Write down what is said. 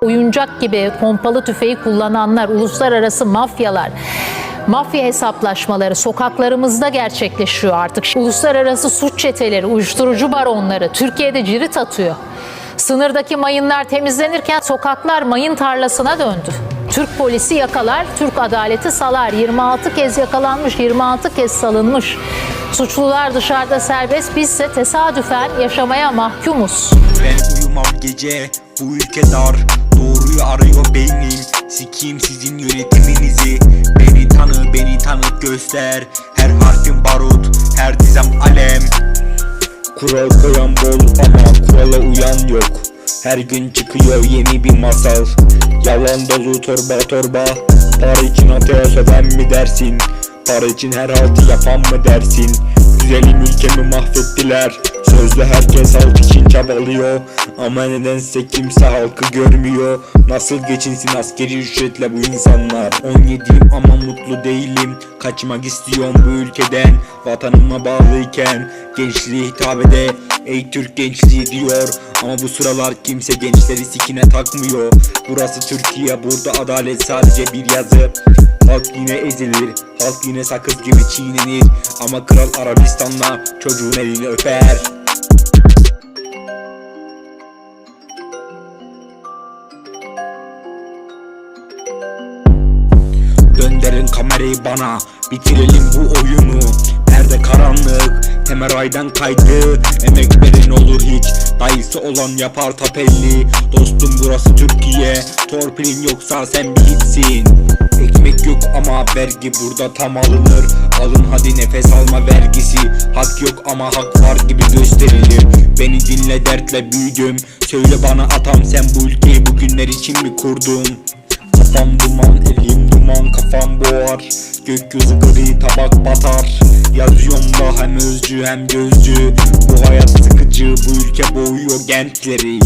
oyuncak gibi pompalı tüfeği kullananlar, uluslararası mafyalar, mafya hesaplaşmaları sokaklarımızda gerçekleşiyor artık. Uluslararası suç çeteleri, uyuşturucu baronları Türkiye'de cirit atıyor. Sınırdaki mayınlar temizlenirken sokaklar mayın tarlasına döndü. Türk polisi yakalar, Türk adaleti salar. 26 kez yakalanmış, 26 kez salınmış. Suçlular dışarıda serbest, bizse tesadüfen yaşamaya mahkumuz. Ben uyumam gece bu ülke dar Doğruyu arıyor beynim Sikiyim sizin yönetiminizi. Beni tanı beni tanı göster. Her harfin barut her dizem alem. Kural koyan bol ama kurala uyan yok. Her gün çıkıyor yeni bir masal. Yalan dolu torba torba. Para için ateşe söven mi dersin? Para için her haltı yapan mı dersin? Güzelim ülkemi mahvettiler Sözde herkes halk için çabalıyor. Ama nedense kimse halkı görmüyor. Nasıl geçinsin askeri ücretle bu insanlar? 17'yim ama mutlu değilim. Kaçmak istiyorum bu ülkeden. Vatanıma bağlıyken Gençliğe hitap ede. Ey Türk gençliği diyor. Ama bu sıralar kimse gençleri sikine takmıyor. Burası Türkiye burada adalet sadece bir yazı. Halk yine ezilir Halk yine sakız gibi çiğnenir. Ama kral Arabistan'la çocuğun elini öper Döndürün kamerayı bana Bitirelim bu oyunu. Perde karanlık? Temel aydan kaydı. Emek veren olur hiç. Dayısı olan yapar tapelli. Dostum burası Türkiye. Torpilin yoksa sen bir hiçsin Ekmek yok ama vergi burada tam alınır. Alın hadi nefes alma vergisi. Hak yok ama hak var gibi gösterilir. Beni dinle dertle büyüdüm. Söyle bana atam sen bu ülkeyi bugünler için mi kurdun boğar Gökyüzü gri, tabak batar. Yazıyorum da hem özcü hem gözcü. Bu hayat sıkıcı, bu ülke boğuyor gençleri